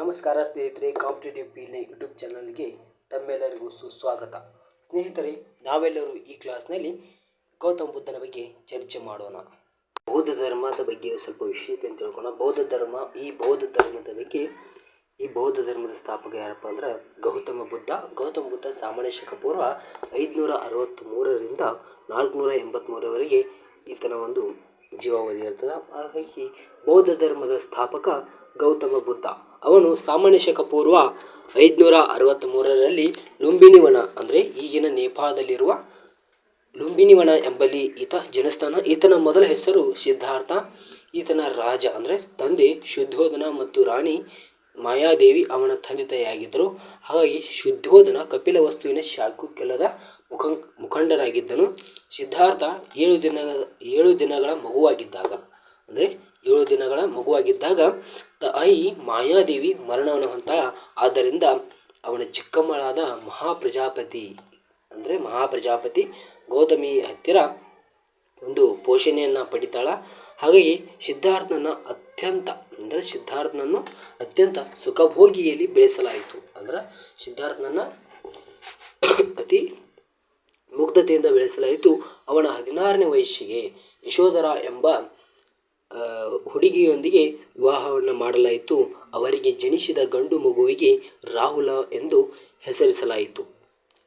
ನಮಸ್ಕಾರ ಸ್ನೇಹಿತರೆ competitive ಪೀಲ್ನ YouTube ಚಾನಲ್ಗೆ ತಮ್ಮೆಲ್ಲರಿಗೂ ಸುಸ್ವಾಗತ. ಸ್ನೇಹಿತರೆ, ನಾವೆಲ್ಲರೂ ಈ ಕ್ಲಾಸ್ನಲ್ಲಿ ಗೌತಮ ಬುದ್ಧನ ಬಗ್ಗೆ ಚರ್ಚೆ ಮಾಡೋಣ. ಬೌದ್ಧ ಧರ್ಮದ ಬಗ್ಗೆ ಸ್ವಲ್ಪ ವಿಷಯತೆ ಅಂತ ತಿಳ್ಕೊಳ್ಳೋಣ. ಬೌದ್ಧ ಧರ್ಮ, ಈ ಬೌದ್ಧ ಧರ್ಮದ ಬಗ್ಗೆ, ಈ ಬೌದ್ಧ ಧರ್ಮದ ಸ್ಥಾಪಕ ಯಾರಪ್ಪ ಅಂದ್ರೆ ಗೌತಮ ಬುದ್ಧ. ಗೌತಮ ಬುದ್ಧ ಸಾಮಾನ್ಯ ಶಕ ಪೂರ್ವ ಐದುನೂರ ಅರವತ್ತ್ಮೂರರಿಂದ ನಾಲ್ಕುನೂರ ಎಂಬತ್ತ್ಮೂರವರೆಗೆ ಈತನ ಒಂದು ಜೀವಾವಧಿ ಇರ್ತದೆ. ಹಾಗಾಗಿ ಬೌದ್ಧ ಧರ್ಮದ ಸ್ಥಾಪಕ ಗೌತಮ ಬುದ್ಧ. ಅವನು ಸಾಮಾನ್ಯ ಶಕ ಪೂರ್ವ ಐದುನೂರ ಅರವತ್ತ್ಮೂರರಲ್ಲಿ ಲುಂಬಿನಿವನ, ಅಂದರೆ ಈಗಿನ ನೇಪಾಳದಲ್ಲಿರುವ ಲುಂಬಿನಿವನ ಎಂಬಲ್ಲಿ ಈತ ಜನಸ್ಥಾನ. ಈತನ ಮೊದಲ ಹೆಸರು ಸಿದ್ಧಾರ್ಥ, ಈತನ ರಾಜ, ಅಂದರೆ ತಂದೆ ಶುದ್ಧೋಧನ ಮತ್ತು ರಾಣಿ ಮಾಯಾದೇವಿ ಅವನ ತಂದೆ ತಾಯಿಯಾಗಿದ್ದರು. ಹಾಗಾಗಿ ಶುದ್ಧೋಧನ ಕಪಿಲ ವಸ್ತುವಿನ ಶಾಕುಕೆಲದ ಮುಖ ಮುಖಂಡರಾಗಿದ್ದನು ಸಿದ್ಧಾರ್ಥ ಏಳು ದಿನದ, ಏಳು ದಿನಗಳ ಮಗುವಾಗಿದ್ದಾಗ, ಅಂದರೆ ಏಳು ದಿನಗಳ ಮಗುವಾಗಿದ್ದಾಗ ತಾಯಿ ಮಾಯಾದೇವಿ ಮರಣವನ್ನು ಹೊಂತಾಳ ಆದ್ದರಿಂದ ಅವನ ಚಿಕ್ಕಮ್ಮಳಾದ ಮಹಾಪ್ರಜಾಪತಿ, ಅಂದರೆ ಮಹಾಪ್ರಜಾಪತಿ ಗೌತಮಿ ಹತ್ತಿರ ಒಂದು ಪೋಷಣೆಯನ್ನು ಪಡಿತಾಳ. ಹಾಗಾಗಿ ಸಿದ್ಧಾರ್ಥನನ್ನು ಅತ್ಯಂತ, ಅಂದರೆ ಸಿದ್ಧಾರ್ಥನನ್ನು ಅತ್ಯಂತ ಸುಖಭೋಗಿಯಲ್ಲಿ ಬೆಳೆಸಲಾಯಿತು. ಅಂದ್ರೆ ಸಿದ್ಧಾರ್ಥನನ್ನ ಅತಿ ಮುಗ್ಧತೆಯಿಂದ ಬೆಳೆಸಲಾಯಿತು ಅವನ ಹದಿನಾರನೇ ವಯಸ್ಸಿಗೆ. ಯಶೋಧರ ಎಂಬ ಹುಡುಗಿಯೊಂದಿಗೆ ವಿವಾಹವನ್ನು ಮಾಡಲಾಯಿತು. ಅವರಿಗೆ ಜನಿಸಿದ ಗಂಡು ಮಗುವಿಗೆ ರಾಹುಲ ಎಂದು ಹೆಸರಿಸಲಾಯಿತು.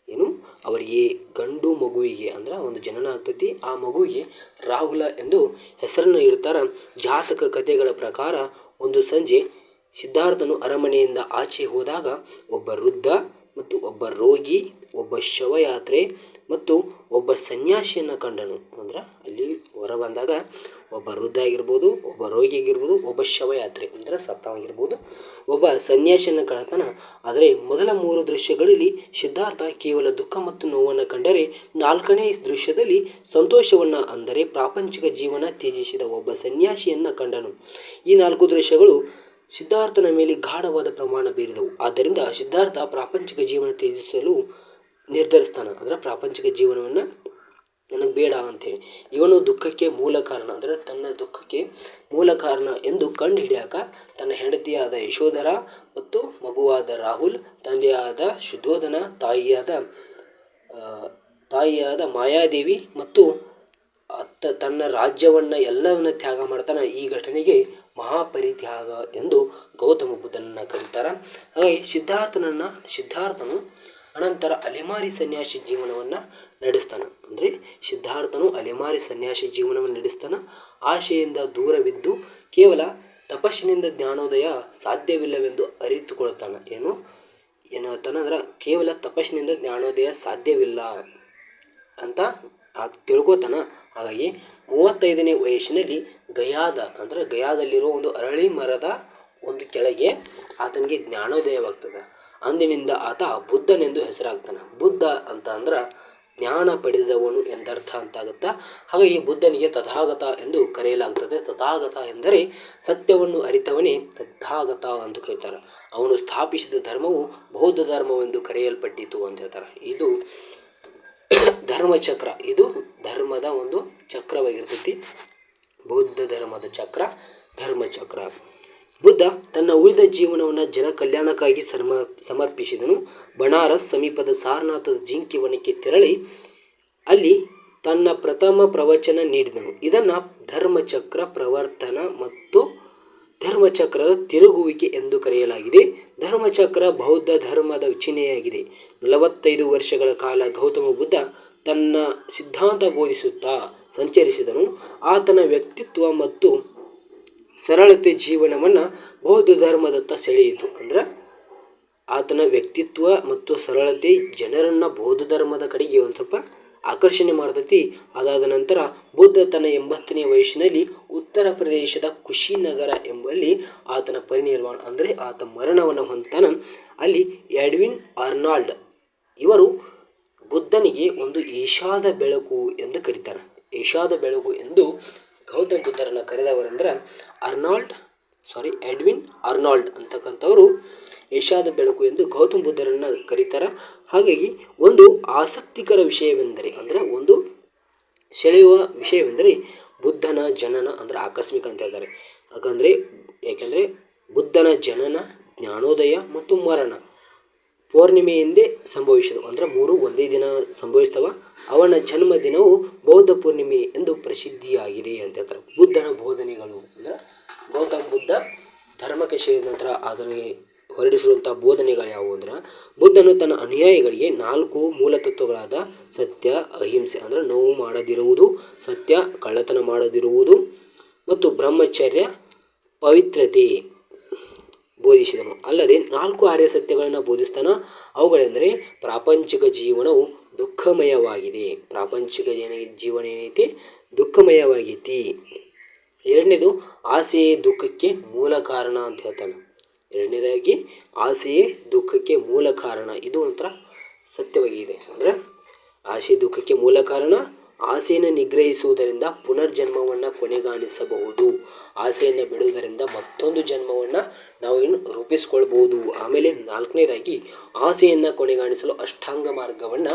ಏನು? ಅವರಿಗೆ ಗಂಡು ಮಗುವಿಗೆ ಅಂದ್ರೆ ಒಂದು ಜನನ ಆಗ್ತೈತಿ. ಆ ಮಗುವಿಗೆ ರಾಹುಲ ಎಂದು ಹೆಸರನ್ನು ಇಡ್ತಾರ. ಜಾತಕ ಕಥೆಗಳ ಪ್ರಕಾರ ಒಂದು ಸಂಜೆ ಸಿದ್ಧಾರ್ಥನು ಅರಮನೆಯಿಂದ ಆಚೆ ಹೋದಾಗ ಒಬ್ಬ ವೃದ್ಧ ಮತ್ತು ಒಬ್ಬ ರೋಗಿ, ಒಬ್ಬ ಶವಯಾತ್ರೆ ಮತ್ತು ಒಬ್ಬ ಸನ್ಯಾಸಿಯನ್ನು ಕಂಡನು. ಅಂದ್ರೆ ಅಲ್ಲಿ ಹೊರ ಬಂದಾಗ ಒಬ್ಬ ವೃದ್ಧ ಆಗಿರ್ಬೋದು, ಒಬ್ಬ ರೋಗಿ ಆಗಿರ್ಬೋದು, ಒಬ್ಬ ಶವಯಾತ್ರೆ ಅಂದರೆ ಸತ್ತವಾಗಿರ್ಬೋದು ಒಬ್ಬ ಸನ್ಯಾಸಿಯನ್ನು ಕಾಣ್ತಾನೆ ಆದರೆ ಮೊದಲ ಮೂರು ದೃಶ್ಯಗಳಲ್ಲಿ ಸಿದ್ಧಾರ್ಥ ಕೇವಲ ದುಃಖ ಮತ್ತು ನೋವನ್ನು ಕಂಡರೆ ನಾಲ್ಕನೇ ದೃಶ್ಯದಲ್ಲಿ ಸಂತೋಷವನ್ನು ಅಂದರೆ ಪ್ರಾಪಂಚಿಕ ಜೀವನ ತ್ಯಜಿಸಿದ ಒಬ್ಬ ಸನ್ಯಾಸಿಯನ್ನು ಕಂಡನು. ಈ ನಾಲ್ಕು ದೃಶ್ಯಗಳು ಸಿದ್ಧಾರ್ಥನ ಮೇಲೆ ಗಾಢವಾದ ಪ್ರಮಾಣ ಬೀರಿದವು. ಆದ್ದರಿಂದ ಸಿದ್ಧಾರ್ಥ ಪ್ರಾಪಂಚಿಕ ಜೀವನ ತ್ಯಜಿಸಲು ನಿರ್ಧರಿಸ್ತಾನೆ. ಅಂದರೆ ಪ್ರಾಪಂಚಿಕ ಜೀವನವನ್ನು ನನಗೆ ಬೇಡ ಅಂತೇಳಿ ಇವನು ದುಃಖಕ್ಕೆ ಮೂಲ ಕಾರಣ, ಅಂದರೆ ತನ್ನ ದುಃಖಕ್ಕೆ ಮೂಲ ಕಾರಣ ಎಂದು ಕಂಡು ಹಿಡಿಯಾಕ ತನ್ನ ಹೆಂಡತಿಯಾದ ಯಶೋಧರ ಮತ್ತು ಮಗುವಾದ ರಾಹುಲ್, ತಂದೆಯಾದ ಶುದ್ಧೋಧನ, ತಾಯಿಯಾದ ತಾಯಿಯಾದ ಮಾಯಾದೇವಿ ಮತ್ತು ಅತ್ತ ತನ್ನ ರಾಜ್ಯವನ್ನು ಎಲ್ಲವನ್ನ ತ್ಯಾಗ ಮಾಡ್ತಾನೆ. ಈ ಘಟನೆಗೆ ಮಹಾಪರಿತ್ಯಾಗ ಎಂದು ಗೌತಮ ಬುದ್ಧನನ್ನು ಕರೀತಾರೆ. ಹಾಗೆ ಸಿದ್ಧಾರ್ಥನನ್ನು, ಸಿದ್ಧಾರ್ಥನು ಅನಂತರ ಅಲೆಮಾರಿ ಸನ್ಯಾಸಿ ಜೀವನವನ್ನು ನಡೆಸ್ತಾನೆ. ಅಂದರೆ ಸಿದ್ಧಾರ್ಥನು ಅಲೆಮಾರಿ ಸನ್ಯಾಸಿ ಜೀವನವನ್ನು ನಡೆಸ್ತಾನೆ. ಆಶೆಯಿಂದ ದೂರವಿದ್ದು ಕೇವಲ ತಪಸ್ಸಿನಿಂದ ಜ್ಞಾನೋದಯ ಸಾಧ್ಯವಿಲ್ಲವೆಂದು ಅರಿತುಕೊಳ್ತಾನೆ. ಏನು? ಏನು ಅಂದ್ರೆ ಕೇವಲ ತಪಸ್ಸಿನಿಂದ ಜ್ಞಾನೋದಯ ಸಾಧ್ಯವಿಲ್ಲ ಅಂತ ಆ ತಿಳ್ಕೊತಾನ. ಹಾಗಾಗಿ ಮೂವತ್ತೈದನೇ ವಯಸ್ಸಿನಲ್ಲಿ ಗಯಾದ, ಅಂದರೆ ಗಯಾದಲ್ಲಿರೋ ಒಂದು ಅರಳಿ ಮರದ ಒಂದು ಕೆಳಗೆ ಆತನಿಗೆ ಜ್ಞಾನೋದಯವಾಗ್ತದೆ. ಅಂದಿನಿಂದ ಆತ ಬುದ್ಧನೆಂದು ಹೆಸರಾಗ್ತಾನೆ. ಬುದ್ಧ ಅಂತ ಅಂದ್ರೆ ಜ್ಞಾನ ಪಡೆದವನು ಎಂದರ್ಥ ಅಂತಾಗುತ್ತಾ, ಹಾಗಾಗಿ ಬುದ್ಧನಿಗೆ ತಥಾಗತ ಎಂದು ಕರೆಯಲಾಗ್ತದೆ. ತಥಾಗತ ಎಂದರೆ ಸತ್ಯವನ್ನು ಅರಿತವನೇ ತಥಾಗತ ಅಂತ ಕರೀತಾರೆ. ಅವನು ಸ್ಥಾಪಿಸಿದ ಧರ್ಮವು ಬೌದ್ಧ ಧರ್ಮವೆಂದು ಕರೆಯಲ್ಪಟ್ಟಿತು ಅಂತ ಹೇಳ್ತಾರೆ. ಇದು ಧರ್ಮಚಕ್ರ ಇದು ಧರ್ಮದ ಒಂದು ಚಕ್ರವಾಗಿರ್ತೈತಿ. ಬೌದ್ಧ ಧರ್ಮದ ಚಕ್ರ ಧರ್ಮಚಕ್ರ ಬುದ್ಧ ತನ್ನ ಉಳಿದ ಜೀವನವನ್ನು ಜನ ಕಲ್ಯಾಣಕ್ಕಾಗಿ ಸರ್ಮ, ಸಮರ್ಪಿಸಿದನು. ಬನಾರಸ್ ಸಮೀಪದ ಸಾರನಾಥದ ಜಿಂಕಿ ವನಕ್ಕೆ ತೆರಳಿ ಅಲ್ಲಿ ತನ್ನ ಪ್ರಥಮ ಪ್ರವಚನ ನೀಡಿದನು. ಇದನ್ನು ಧರ್ಮಚಕ್ರ ಪ್ರವರ್ತನ ಮತ್ತು ಧರ್ಮಚಕ್ರದ ತಿರುಗುವಿಕೆ ಎಂದು ಕರೆಯಲಾಗಿದೆ. ಧರ್ಮಚಕ್ರ ಬೌದ್ಧ ಧರ್ಮದ ಚಿಹ್ನೆಯಾಗಿದೆ ನಲವತ್ತೈದು ವರ್ಷಗಳ ಕಾಲ ಗೌತಮ ಬುದ್ಧ ತನ್ನ ಸಿದ್ಧಾಂತ ಬೋಧಿಸುತ್ತಾ ಸಂಚರಿಸಿದನು. ಆತನ ವ್ಯಕ್ತಿತ್ವ ಮತ್ತು ಸರಳತೆ ಜೀವನವನ್ನು ಬೌದ್ಧ ಧರ್ಮದತ್ತ ಸೆಳೆಯಿತು. ಅಂದ್ರೆ, ಆತನ ವ್ಯಕ್ತಿತ್ವ ಮತ್ತು ಸರಳತೆ ಜನರನ್ನು ಬೌದ್ಧ ಧರ್ಮದ ಕಡೆಗೆ ಒಂದು ಸ್ವಲ್ಪ ಆಕರ್ಷಣೆ ಮಾಡ್ತೈತಿ. ಅದಾದ ನಂತರ ಬುದ್ಧ ತನ್ನ ಎಂಬತ್ತನೇ ವಯಸ್ಸಿನಲ್ಲಿ ಉತ್ತರ ಪ್ರದೇಶದ ಕುಶಿನಗರ ಎಂಬಲ್ಲಿ ಆತನ ಪರಿನಿರ್ವಾಣ, ಅಂದರೆ ಆತ ಮರಣವನ್ನು ಹೊಂತಾನ ಅಲ್ಲಿ ಎಡ್ವಿನ್ ಆರ್ನಾಲ್ಡ್ ಇವರು ಬುದ್ಧನಿಗೆ ಒಂದು ಈಶಾದ ಬೆಳಕು ಎಂದು ಕರೀತಾರೆ. ಈಶಾದ ಬೆಳಕು ಎಂದು ಗೌತಮ್ ಬುದ್ಧರನ್ನು ಕರೆದವರೆಂದ್ರೆ ಅರ್ನಾಲ್ಡ್ ಸಾರಿ ಎಡ್ವಿನ್ ಅರ್ನಾಲ್ಡ್ ಅಂತಕ್ಕಂಥವರು ಏಷ್ಯಾದ ಬೆಳಕು ಎಂದು ಗೌತಮ ಬುದ್ಧರನ್ನು ಕರೀತಾರೆ. ಹಾಗಾಗಿ ಒಂದು ಆಸಕ್ತಿಕರ ವಿಷಯವೆಂದರೆ, ಅಂದರೆ ಒಂದು ಸೆಳೆಯುವ ವಿಷಯವೆಂದರೆ ಬುದ್ಧನ ಜನನ ಅಂದರೆ ಆಕಸ್ಮಿಕ ಅಂತ ಹೇಳ್ತಾರೆ. ಯಾಕಂದರೆ, ಯಾಕೆಂದರೆ ಬುದ್ಧನ ಜನನ ಜ್ಞಾನೋದಯ ಮತ್ತು ಮರಣ. ಪೌರ್ಣಿಮೆಯಿಂದೇ ಸಂಭವಿಸಿದವು. ಅಂದರೆ ಮೂರು ಒಂದೇ ದಿನ ಸಂಭವಿಸ್ತವ ಅವನ ಜನ್ಮ ದಿನವು ಬೌದ್ಧ ಪೂರ್ಣಿಮೆ ಎಂದು ಪ್ರಸಿದ್ಧಿಯಾಗಿದೆ ಅಂತ ಹೇಳ್ತಾರೆ. ಬುದ್ಧನ ಬೋಧನೆಗಳು, ಅಂದ್ರೆ ಗೌತಮ ಬುದ್ಧ ಧರ್ಮಕ್ಕೆ ಸೇರಿದ ನಂತರ ಅದನ್ನು ಹೊರಡಿಸಿರುವಂಥ ಬೋಧನೆಗಳು ಯಾವುವು ಅಂದ್ರೆ, ಬುದ್ಧನು ತನ್ನ ಅನುಯಾಯಿಗಳಿಗೆ ನಾಲ್ಕು ಮೂಲ ತತ್ವಗಳಾದ ಸತ್ಯ, ಅಹಿಂಸೆ, ಅಂದರೆ ನೋವು ಮಾಡದಿರುವುದು, ಸತ್ಯ ಕಳ್ಳತನ ಮಾಡದಿರುವುದು ಮತ್ತು ಬ್ರಹ್ಮಚರ್ಯ, ಪವಿತ್ರತೆ. ಬೋಧಿಸಿದನು. ಅಲ್ಲದೆ ನಾಲ್ಕು ಆರ್ಯ ಸತ್ಯಗಳನ್ನು ಬೋಧಿಸ್ತಾನ. ಅವುಗಳೆಂದರೆ ಪ್ರಾಪಂಚಿಕ ಜೀವನವು ದುಃಖಮಯವಾಗಿದೆ. ಪ್ರಾಪಂಚಿಕ ಜನ ಜೀವನ ಏನೈತಿ? ದುಃಖಮಯವಾಗೈತಿ. ಎರಡನೇದು ಆಸೆಯೇ ದುಃಖಕ್ಕೆ ಮೂಲ ಕಾರಣ ಅಂತ ಹೇಳ್ತಾನೆ. ಎರಡನೇದಾಗಿ ಆಸೆಯೇ ದುಃಖಕ್ಕೆ ಮೂಲ ಕಾರಣ. ಇದು ಒಂಥರ ಸತ್ಯವಾಗಿದೆ ಅಂದರೆ ಆಸೆ ದುಃಖಕ್ಕೆ ಮೂಲ ಕಾರಣ ಆಸೆಯನ್ನು ನಿಗ್ರಹಿಸುವುದರಿಂದ ಪುನರ್ಜನ್ಮವನ್ನು ಕೊನೆಗಾಣಿಸಬಹುದು. ಆಸೆಯನ್ನು ಬಿಡುವುದರಿಂದ ಮತ್ತೊಂದು ಜನ್ಮವನ್ನು ನಾವು ಇನ್ನು ರೂಪಿಸ್ಕೊಳ್ಬೋದು. ಆಮೇಲೆ ನಾಲ್ಕನೇದಾಗಿ ಆಸೆಯನ್ನು ಕೊನೆಗಾಣಿಸಲು ಅಷ್ಟಾಂಗ ಮಾರ್ಗವನ್ನು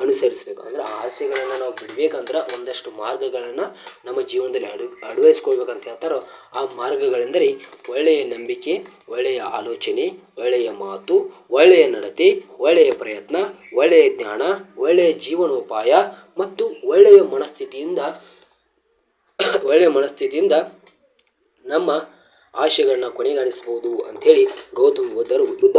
ಅನುಸರಿಸಬೇಕು. ಅಂದರೆ ಆಸೆಗಳನ್ನು ನಾವು ಬಿಡಬೇಕಂದ್ರೆ ಒಂದಷ್ಟು ಮಾರ್ಗಗಳನ್ನು ನಮ್ಮ ಜೀವನದಲ್ಲಿ ಅಡ್ ಅಳವಡಿಸ್ಕೊಳ್ಬೇಕಂತ ಹೇಳ್ತಾರೋ ಆ ಮಾರ್ಗಗಳೆಂದರೆ ಒಳ್ಳೆಯ ನಂಬಿಕೆ, ಒಳ್ಳೆಯ ಆಲೋಚನೆ, ಒಳ್ಳೆಯ ಮಾತು, ಒಳ್ಳೆಯ ನಡತೆ, ಒಳ್ಳೆಯ ಪ್ರಯತ್ನ, ಒಳ್ಳೆಯ ಜ್ಞಾನ, ಒಳ್ಳೆಯ ಜೀವನೋಪಾಯ ಮತ್ತು ಒಳ್ಳೆಯ ಮನಸ್ಥಿತಿಯಿಂದ ಒಳ್ಳೆಯ ಮನಸ್ಥಿತಿಯಿಂದ ನಮ್ಮ ಆಶೆಗಳನ್ನ ಕೊನೆಗಾಣಿಸಬಹುದು ಅಂಥೇಳಿ ಗೌತಮ ಬುದ್ಧರು ಬುದ್ಧ,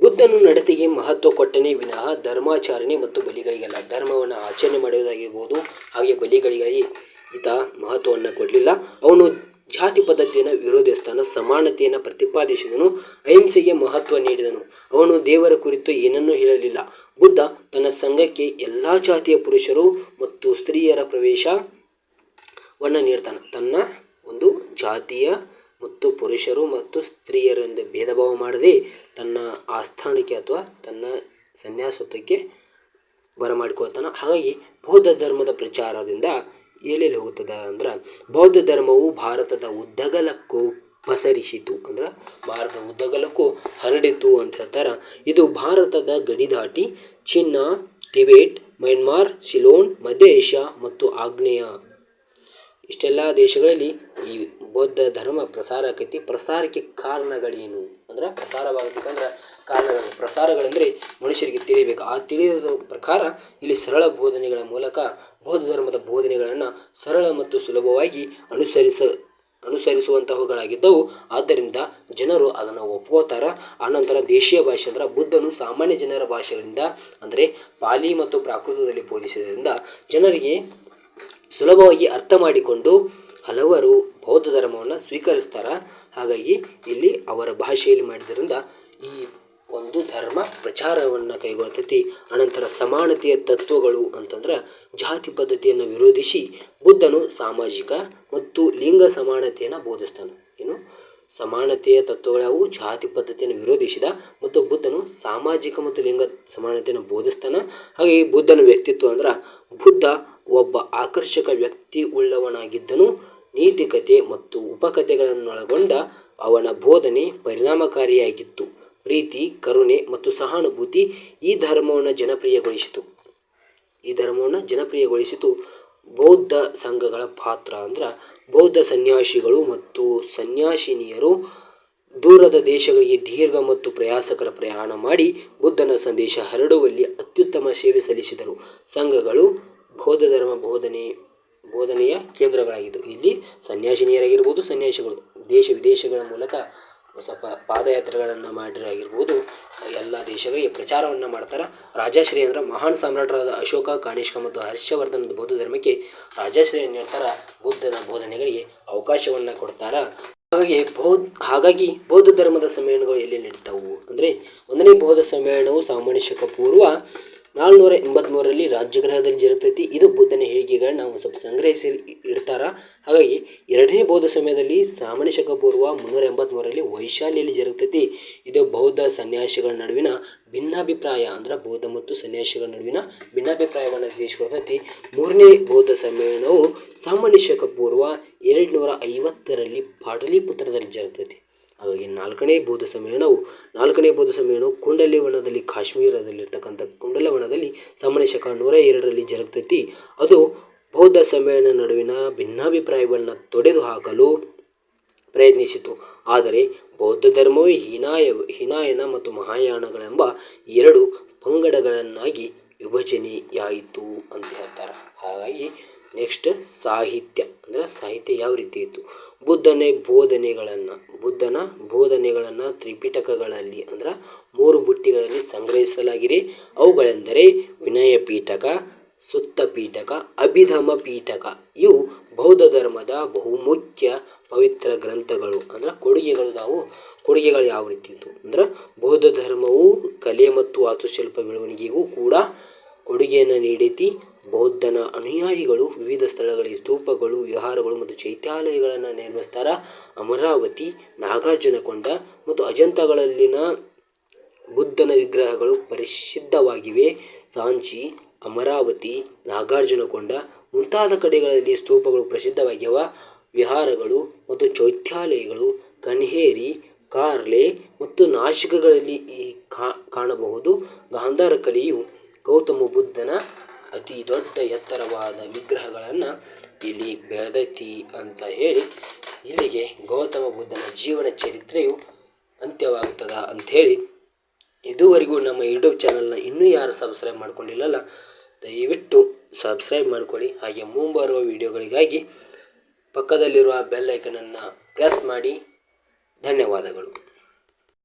ಬುದ್ಧನು ನಡತೆಗೆ ಮಹತ್ವ ಕೊಟ್ಟನೆ ವಿನಃ ಧರ್ಮಾಚರಣೆ ಮತ್ತು ಬಲಿಗಳಿಗಲ್ಲ ಧರ್ಮವನ್ನು ಆಚರಣೆ ಮಾಡುವುದಾಗಿರ್ಬೋದು ಹಾಗೆ ಬಲಿಗಳಿಗಾಗಿ ಈತ ಮಹತ್ವವನ್ನು ಕೊಡಲಿಲ್ಲ. ಅವನು ಜಾತಿ ಪದ್ಧತಿಯನ್ನು ವಿರೋಧಿಸ್ತಾನ ಸಮಾನತೆಯನ್ನು ಪ್ರತಿಪಾದಿಸಿದನು, ಅಹಿಂಸೆಗೆ ಮಹತ್ವ ನೀಡಿದನು. ಅವನು ದೇವರ ಕುರಿತು ಏನನ್ನೂ ಹೇಳಲಿಲ್ಲ. ಬುದ್ಧ ತನ್ನ ಸಂಘಕ್ಕೆ ಎಲ್ಲ ಜಾತಿಯ ಪುರುಷರು ಮತ್ತು ಸ್ತ್ರೀಯರ ಪ್ರವೇಶವನ್ನು ನೀಡ್ತಾನೆ. ತನ್ನ ಒಂದು ಜಾತಿಯ ಮತ್ತು ಪುರುಷರು ಮತ್ತು ಸ್ತ್ರೀಯರಿಂದ ಭೇದ ಭಾವ ಮಾಡದೆ ತನ್ನ ಆಸ್ಥಾನಕ್ಕೆ ಅಥವಾ ತನ್ನ ಸನ್ಯಾಸತ್ವಕ್ಕೆ ಬರಮಾಡಿಕೊಳ್ತಾನೆ. ಹಾಗಾಗಿ ಬೌದ್ಧ ಧರ್ಮದ ಪ್ರಚಾರದಿಂದ ಎಲ್ಲೆಲ್ಲಿ ಹೋಗುತ್ತದೆ ಅಂದ್ರೆ ಬೌದ್ಧ ಧರ್ಮವು ಭಾರತದ ಉದ್ದಗಲಕ್ಕೂ ಪಸರಿಸಿತು ಅಂದ್ರೆ ಭಾರತದ ಉದ್ದಗಲಕ್ಕೂ ಹರಡಿತು ಅಂತ ಹೇಳ್ತಾರೆ. ಇದು ಭಾರತದ ಗಡಿ ದಾಟಿ ಚಿನ್ನ ಟಿಬೇಟ್, ಮ್ಯಾನ್ಮಾರ್ ಸಿಲೋನ್ ಮಧ್ಯ ಏಷ್ಯಾ ಮತ್ತು ಆಗ್ನೇಯ ಇಷ್ಟೆಲ್ಲ ದೇಶಗಳಲ್ಲಿ ಈ ಬೌದ್ಧ ಧರ್ಮ ಪ್ರಸಾರ ಆಕೈತಿ. ಪ್ರಸಾರಕ್ಕೆ ಕಾರಣಗಳೇನು? ಅಂದ್ರೆ ಪ್ರಸಾರವಾಗಬೇಕಂದ್ರೆ ಕಾರಣಗಳು. ಪ್ರಸಾರಗಳೆಂದರೆ ಮನುಷ್ಯರಿಗೆ ತಿಳಿಬೇಕು. ಆ ತಿಳಿಯೋದ ಪ್ರಕಾರ ಇಲ್ಲಿ ಸರಳ ಬೋಧನೆಗಳ ಮೂಲಕ ಬೌದ್ಧ ಧರ್ಮದ ಬೋಧನೆಗಳನ್ನು ಸರಳ ಮತ್ತು ಸುಲಭವಾಗಿ ಅನುಸರಿಸ, ಅನುಸರಿಸುವಂತಹವುಗಳಾಗಿದ್ದವು. ಆದ್ದರಿಂದ ಜನರು ಅದನ್ನು ಒಪ್ಪೋತಾರ ಆನಂತರ ದೇಶೀಯ ಭಾಷೆ ಅಂದ್ರೆ ಬುದ್ಧನು ಸಾಮಾನ್ಯ ಜನರ ಭಾಷೆಗಳಿಂದ, ಅಂದರೆ ಪಾಲಿ ಮತ್ತು ಪ್ರಾಕೃತದಲ್ಲಿ ಬೋಧಿಸಿದ್ದರಿಂದ ಜನರಿಗೆ ಸುಲಭವಾಗಿ ಅರ್ಥ ಮಾಡಿಕೊಂಡು ಹಲವರು ಬೌದ್ಧ ಧರ್ಮವನ್ನು ಸ್ವೀಕರಿಸ್ತಾರೆ. ಹಾಗಾಗಿ ಇಲ್ಲಿ ಅವರ ಭಾಷೆಯಲ್ಲಿ ಮಾಡಿದ್ದರಿಂದ ಈ ಒಂದು ಧರ್ಮ ಪ್ರಚಾರವನ್ನು ಕೈಗೊಳ್ತೈತಿ. ಅನಂತರ ಸಮಾನತೆಯ ತತ್ವಗಳು ಅಂತಂದ್ರೆ ಜಾತಿ ಪದ್ಧತಿಯನ್ನು ವಿರೋಧಿಸಿ ಬುದ್ಧನು ಸಾಮಾಜಿಕ ಮತ್ತು ಲಿಂಗ ಸಮಾನತೆಯನ್ನು ಬೋಧಿಸ್ತಾನೆ. ಏನು? ಸಮಾನತೆಯ ತತ್ವಗಳ್ಯಾವು ಜಾತಿ ಪದ್ಧತಿಯನ್ನು ವಿರೋಧಿಸಿದ ಮತ್ತು ಬುದ್ಧನು ಸಾಮಾಜಿಕ ಮತ್ತು ಲಿಂಗ ಸಮಾನತೆಯನ್ನು ಬೋಧಿಸ್ತಾನೆ. ಹಾಗೆ ಬುದ್ಧನ ವ್ಯಕ್ತಿತ್ವ ಅಂದ್ರೆ ಬುದ್ಧ ಒಬ್ಬ ಆಕರ್ಷಕ ವ್ಯಕ್ತಿ ಉಳ್ಳವನಾಗಿದ್ದನು. ನೀತಿಕತೆ ಮತ್ತು ಉಪಕಥೆಗಳನ್ನೊಳಗೊಂಡ ಅವನ ಬೋಧನೆ ಪರಿಣಾಮಕಾರಿಯಾಗಿತ್ತು. ಪ್ರೀತಿ, ಕರುಣೆ ಮತ್ತು ಸಹಾನುಭೂತಿ ಈ ಧರ್ಮವನ್ನು ಜನಪ್ರಿಯಗೊಳಿಸಿತು. ಈ ಧರ್ಮವನ್ನು ಜನಪ್ರಿಯಗೊಳಿಸಿತು ಬೌದ್ಧ ಸಂಘಗಳ ಪಾತ್ರ ಅಂದ್ರೆ ಬೌದ್ಧ ಸನ್ಯಾಸಿಗಳು ಮತ್ತು ಸನ್ಯಾಸಿನಿಯರು ದೂರದ ದೇಶಗಳಿಗೆ ದೀರ್ಘ ಮತ್ತು ಪ್ರಯಾಸಕರ ಪ್ರಯಾಣ ಮಾಡಿ ಬುದ್ಧನ ಸಂದೇಶ ಹರಡುವಲ್ಲಿ ಅತ್ಯುತ್ತಮ ಸೇವೆ ಸಲ್ಲಿಸಿದರು. ಸಂಘಗಳು ಬೌದ್ಧ ಧರ್ಮ ಬೋಧನೆ ಬೋಧನೆಯ ಕೇಂದ್ರಗಳಾಗಿದ್ದವು ಇಲ್ಲಿ ಸನ್ಯಾಸಿನಿಯರಾಗಿರ್ಬೋದು, ಸನ್ಯಾಸಿಗಳು, ದೇಶ ವಿದೇಶಗಳ ಮೂಲಕ ಸ್ವಲ್ಪ ಪಾದಯಾತ್ರೆಗಳನ್ನು ಮಾಡಿರಾಗಿರ್ಬೋದು, ಎಲ್ಲ ದೇಶಗಳಿಗೆ ಪ್ರಚಾರವನ್ನು ಮಾಡ್ತಾರೆ. ರಾಜಾಶ್ರೀ ಅಂದ್ರೆ ಮಹಾನ್ ಸಾಮ್ರಾಟರಾದ ಅಶೋಕ, ಕಾನಿಷ್ಕ ಮತ್ತು ಹರ್ಷವರ್ಧನದ ಬೌದ್ಧ ಧರ್ಮಕ್ಕೆ ರಾಜಶ್ರೀಯನ್ನು ನೀಡ್ತಾರ ಬುದ್ಧನ ಬೋಧನೆಗಳಿಗೆ ಅವಕಾಶವನ್ನು ಕೊಡ್ತಾರೆ. ಹಾಗಾಗಿ ಬೌದ್ಧ ಹಾಗಾಗಿ ಬೌದ್ಧ ಧರ್ಮದ ಸಮ್ಮೇಳನಗಳು ಎಲ್ಲಿ ನಡೀತಾವು? ಅಂದರೆ ಒಂದನೇ ಬೌದ್ಧ ಸಮ್ಮೇಳನವು ಸಾಮಾನ್ಯ ಶಕ ಪೂರ್ವ ನಾಲ್ನೂರ ಎಂಬತ್ತ್ಮೂರರಲ್ಲಿ ರಾಜ್ಯಗ್ರಹದಲ್ಲಿ ಜರುಗ್ತೈತಿ. ಇದು ಬುದ್ಧನ ಹೇಳಿಕೆಗಳನ್ನ ನಾವು ಸ್ವಲ್ಪ ಸಂಗ್ರಹಿಸಿ ಇಡ್ತಾರ? ಹಾಗಾಗಿ ಎರಡನೇ ಬೌದ್ಧ ಸಮಯದಲ್ಲಿ ಸಾಮಾನ್ಯ ಶಕ ಪೂರ್ವ ಮುನ್ನೂರ ಎಂಬತ್ತ್ಮೂರರಲ್ಲಿ ವೈಶಾಲಿಯಲ್ಲಿ ಜರುಗ್ತೈತಿ. ಇದು ಬೌದ್ಧ ಸನ್ಯಾಸಿಗಳ ನಡುವಿನ ಭಿನ್ನಾಭಿಪ್ರಾಯ ಅಂದ್ರೆ ಬೌದ್ಧ ಮತ್ತು ಸನ್ಯಾಸಿಗಳ ನಡುವಿನ ಭಿನ್ನಾಭಿಪ್ರಾಯವನ್ನು ತಿಳಿಸ್ಕೊಡ್ತೈತಿ. ಮೂರನೇ ಬೌದ್ಧ ಸಮ್ಮೇಳನವು ಸಾಮಾನ್ಯ ಶಕ ಪೂರ್ವ ಎರಡು ನೂರ ಐವತ್ತರಲ್ಲಿ ಪಾಟಲಿಪುತ್ರದಲ್ಲಿ ಜರುಗ್ತೈತಿ. ಹಾಗಾಗಿ ನಾಲ್ಕನೇ ಬೌದ್ಧ ಸಮ್ಮೇಳನವು ನಾಲ್ಕನೇ ಬೌದ್ಧ ಸಮ್ಮೇಳನವು ಕುಂಡಲಿವನದಲ್ಲಿ ಕಾಶ್ಮೀರದಲ್ಲಿರ್ತಕ್ಕಂಥ ಕುಂಡಲವನದಲ್ಲಿ ಸಾಮಾನ್ಯ ಶಕ ನೂರ ಎರಡರಲ್ಲಿ ಜರುಗ್ತೈತಿ. ಅದು ಬೌದ್ಧ ಸಮ್ಮೇಳನ ನಡುವಿನ ಭಿನ್ನಾಭಿಪ್ರಾಯವನ್ನು ತೊಡೆದು ಹಾಕಲು ಪ್ರಯತ್ನಿಸಿತು. ಆದರೆ ಬೌದ್ಧ ಧರ್ಮವೇ ಹೀನಾಯ ಹೀನಾಯನ ಮತ್ತು ಮಹಾಯಾನಗಳೆಂಬ ಎರಡು ಪಂಗಡಗಳನ್ನಾಗಿ ವಿಭಜನೆಯಾಯಿತು ಅಂತ ಹೇಳ್ತಾರೆ. ಹಾಗಾಗಿ ನೆಕ್ಸ್ಟ್ ಸಾಹಿತ್ಯ. ಅಂದರೆ ಸಾಹಿತ್ಯ ಯಾವ ರೀತಿ ಇತ್ತು? ಬುದ್ಧನೇ ಬೋಧನೆಗಳನ್ನು. ಬುದ್ಧನ ಬೋಧನೆಗಳನ್ನು ತ್ರಿಪಿಟಕಗಳಲ್ಲಿ, ಅಂದ್ರೆ ಮೂರು ಬುಟ್ಟಿಗಳಲ್ಲಿ ಸಂಗ್ರಹಿಸಲಾಗಿದೆ. ಅವುಗಳೆಂದರೆ ವಿನಯ ಪೀಠಕ, ಸುತ್ತ ಪೀಠಕ, ಅಭಿಧಮ ಪೀಠಕ. ಇವು ಬೌದ್ಧ ಧರ್ಮದ ಬಹುಮುಖ್ಯ ಪವಿತ್ರ ಗ್ರಂಥಗಳು. ಅಂದ್ರೆ ಕೊಡುಗೆಗಳು ನಾವು, ಕೊಡುಗೆಗಳು ಯಾವ ರೀತಿ ಇತ್ತು? ಅಂದ್ರೆ ಬೌದ್ಧ ಧರ್ಮವು ಕಲೆ ಮತ್ತು ವಾಸ್ತುಶಿಲ್ಪ ಬೆಳವಣಿಗೆಗೂ ಕೂಡ ಕೊಡುಗೆಯನ್ನು ನೀಡೈತಿ. ಬೌದ್ಧನ ಅನುಯಾಯಿಗಳು, ವಿವಿಧ ಸ್ಥಳಗಳಿಗೆ ಸ್ತೂಪಗಳು, ವಿಹಾರಗಳು ಮತ್ತು ಚೈತ್ಯಾಲಯಗಳನ್ನು ನಿರ್ಮಿಸ್ತಾರ. ಅಮರಾವತಿ, ನಾಗಾರ್ಜುನಕೊಂಡ ಮತ್ತು ಅಜಂತಗಳಲ್ಲಿನ ಬುದ್ಧನ ವಿಗ್ರಹಗಳು ಪರಿಶುದ್ಧವಾಗಿವೆ. ಸಾಂಚಿ, ಅಮರಾವತಿ, ನಾಗಾರ್ಜುನಕೊಂಡ ಮುಂತಾದ ಕಡೆಗಳಲ್ಲಿ ಸ್ತೂಪಗಳು ಪ್ರಸಿದ್ಧವಾಗ್ಯವ ವಿಹಾರಗಳು ಮತ್ತು ಚೈತ್ಯಾಲಯಗಳು ಕನ್ಹೇರಿ ಕಾರ್ಲೆ ಮತ್ತು ನಾಶಿಕಗಳಲ್ಲಿ ಈ ಕಾಣಬಹುದು. ಗಾಂಧಾರ ಕಲೆಯು ಗೌತಮ ಬುದ್ಧನ ಅತಿ ದೊಡ್ಡ ಎತ್ತರವಾದ ವಿಗ್ರಹಗಳನ್ನು ಇಲ್ಲಿ ಬೆಳೆದೈತಿ ಅಂತ ಹೇಳಿ ಇಲ್ಲಿಗೆ ಗೌತಮ ಬುದ್ಧನ ಜೀವನ ಚರಿತ್ರೆಯು ಅಂತ್ಯವಾಗ್ತದ ಅಂಥೇಳಿ ಇದುವರೆಗೂ ನಮ್ಮ ಯೂಟ್ಯೂಬ್ ಚಾನಲ್ನ ಇನ್ನೂ ಯಾರು ಸಬ್ಸ್ಕ್ರೈಬ್ ಮಾಡ್ಕೊಂಡಿಲ್ಲಲ್ಲ, ದಯವಿಟ್ಟು ಸಬ್ಸ್ಕ್ರೈಬ್ ಮಾಡ್ಕೊಳ್ಳಿ. ಹಾಗೆ ಮುಂಬರುವ ವಿಡಿಯೋಗಳಿಗಾಗಿ ಪಕ್ಕದಲ್ಲಿರುವ ಬೆಲ್ ಐಕನನ್ನು ಪ್ರೆಸ್ ಮಾಡಿ. ಧನ್ಯವಾದಗಳು.